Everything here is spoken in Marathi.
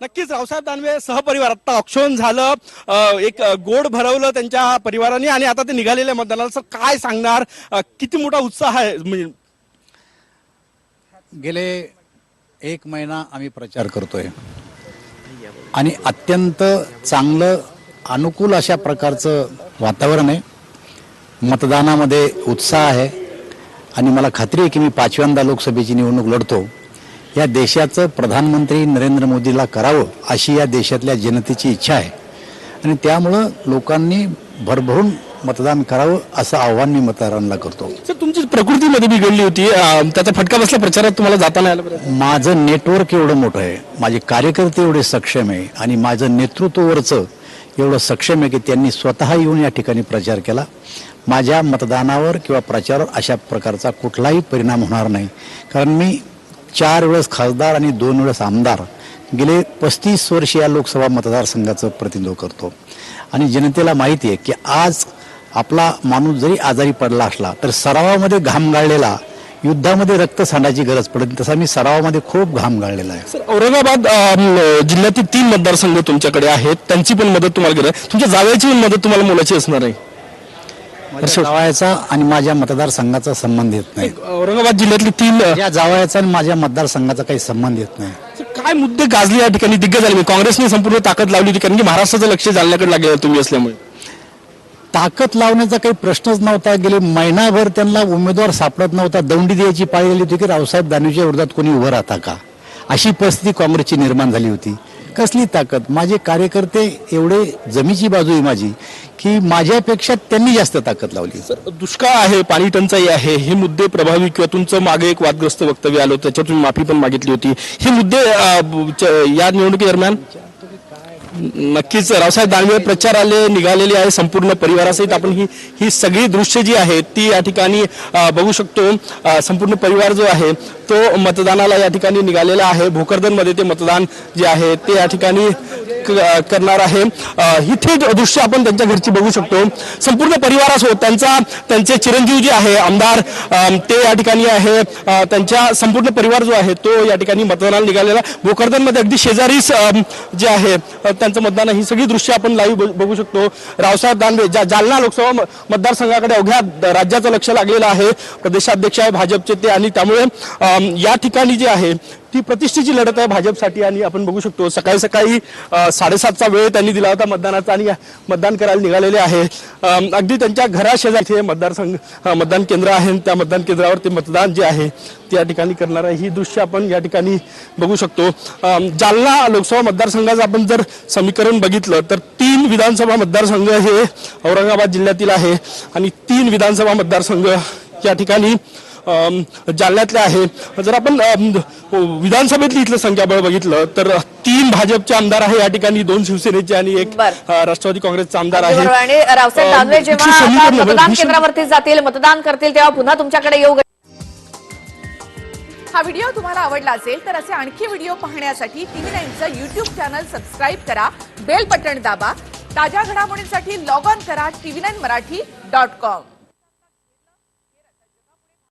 नक्कीच रावसाहेब दानवे सहपरिवार आता ऑक्शन झालं. एक गोड भरवलं त्यांच्या परिवाराने आणि आता ते निघालेल्या मतदानाला. सर काय सांगणार? किती मोठा उत्साह आहे? म्हणजे गेले एक महिना आम्ही प्रचार करतोय. आणि अत्यंत चांगलं अनुकूल अशा प्रकारचं वातावरण आहे. मतदानामध्ये उत्साह आहे. आणि मला खात्री आहे की मी पाचव्यांदा लोकसभेची निवडणूक लढतो. या देशाचं प्रधानमंत्री नरेंद्र मोदीला करावं अशी या देशातल्या जनतेची इच्छा आहे. आणि त्यामुळं लोकांनी भरभरून मतदान करावं असं आव्हान मी मतदारांना करतो. सर तुमची प्रकृतीमध्ये बिघडली होती. त्याचा फटका बसला प्रचारात तुम्हाला जाता नाही आलं बरं. माझं नेटवर्क एवढं मोठं आहे माझे कार्यकर्ते एवढे सक्षम आहे आणि माझं नेतृत्ववरचं एवढं सक्षम आहे की त्यांनी स्वतः येऊन या ठिकाणी प्रचार केला. माझ्या मतदानावर किंवा प्रचारावर अशा प्रकारचा कुठलाही परिणाम होणार नाही. कारण मी चार वेळेस खासदार आणि दोन वेळेस आमदार. गेले पस्तीस वर्ष या लोकसभा मतदारसंघाचं प्रतिनिधित्व करतो. आणि जनतेला माहिती आहे की आज आपला माणूस जरी आजारी पडला असला तर सरावामध्ये घाम गाळलेला युद्धामध्ये रक्त सांडायची गरज पडत तसा मी सरावामध्ये खूप घाम गाळलेला आहे. सर औरंगाबाद जिल्ह्यातील तीन मतदारसंघ तुमच्याकडे आहेत. त्यांची पण मदत तुम्हाला गरज आहे. तुमच्या जावयाची पण मदत तुम्हाला मुलाची असणार आहे. जावयाचा आणि माझ्या मतदारसंघाचा संबंध येत नाही. औरंगाबाद जिल्ह्यातली तीन माझ्या जावयाचा आणि माझ्या मतदारसंघाचा काही संबंध येत नाही. काय मुद्दे गाजले या ठिकाणी? दिग्गज झाले काँग्रेसने संपूर्ण ताकद लावली होती कारण की महाराष्ट्राचं लक्ष जालन्याकडे लागलेलं तुम्ही असल्यामुळे. ताकद लावण्याचा काही प्रश्नच नव्हता. गेले महिनाभर त्यांना उमेदवार सापडत नव्हता. दौंडी द्यायची पाळी आली होती की रावसाहेब दानवेच्या विरोधात कोणी उभं राहता का? अशी परिस्थिती काँग्रेसची निर्माण झाली होती. कसली ताकद? माझे कार्यकर्ते एवढे जमीची बाजू आहे माझी की माझ्यापेक्षा त्यांनी जास्त ताकद लावली. सर दुष्काळ आहे पाणी टंचाई आहे हे मुद्दे प्रभावी किंवा तुमचं मागे एक वादग्रस्त वक्तव्य आलं त्याच्यात तुम्ही माफी पण मागितली होती. हे मुद्दे या निवडणुकीदरम्यान नक्कीच रावसाहेब दानवे प्रचार आले निघालेले आहे संपूर्ण परिवारासहित आपण ही ही सगळी दृश्य जी आहेत ती या ठिकाणी बघू शकतो. संपूर्ण परिवार जो आहे तो मतदानाला या ठिकाणी निघालेला आहे. भोकरदनमध्ये ते मतदान जे आहे ते या ठिकाणी करणार आहे. ही थेट दृश्य आपण त्यांच्या घरची बघू शकतो. संपूर्ण परिवारासोबत त्यांचा त्यांचे चिरंजीव जे आहे आमदार ते या ठिकाणी आहे. त्यांच्या संपूर्ण परिवार जो आहे तो या ठिकाणी मतदानाला निघालेला भोकरदनमध्ये अगदी शेजारीच जे आहे त्यांचं मतदान आहे. ही सगळी दृश्य आपण लाईव्ह बघू शकतो. रावसाहेब दानवे ज्या जालना लोकसभा मतदारसंघाकडे अवघ्या राज्याचं लक्ष लागलेलं आहे. प्रदेशाध्यक्ष आहे भाजपचे ते आणि त्यामुळे या ठिकाणी जे आहे ती प्रतिष्ठेची लढत आहे भाजपसाठी आणि आपण बघू शकतो सकाळी सकाळी साडेसातचा वेळ त्यांनी दिला होता मतदानाचा आणि मतदान करायला निघालेले आहे. अगदी त्यांच्या घराशेजारी हे मतदारसंघ मतदान केंद्र आहे आणि त्या मतदान केंद्रावर ते मतदान जे आहे ते या ठिकाणी करणार आहे. ही दृश्य आपण या ठिकाणी बघू शकतो. जालना लोकसभा मतदारसंघाचं आपण जर समीकरण बघितलं तर तीन विधानसभा मतदारसंघ हे औरंगाबाद जिल्ह्यातील आहे आणि तीन विधानसभा मतदारसंघ या ठिकाणी जालन्यातले आहे. जर आपण विधानसभेतली इथलं संख्याबळ बघितलं तर तीन भाजपचे आमदार आहे या ठिकाणी दोन शिवसेनेचे आणि एक राष्ट्रवादी काँग्रेसचा आमदार आहे. आणि रावसाहेब दानवे जेव्हा मतदान केंद्रावरती जातील मतदान करतील तेव्हा पुन्हा तुमच्याकडे येऊ हा व्हिडिओ तुम्हाला आवडला असेल तर असे आणखी व्हिडिओ पाहण्यासाठी टीव्ही नाईनचं युट्यूब चॅनल सबस्क्राईब करा बेल बटण दाबा ताज्या घडामोडींसाठी लॉग ऑन करा TV nine Marathi dot com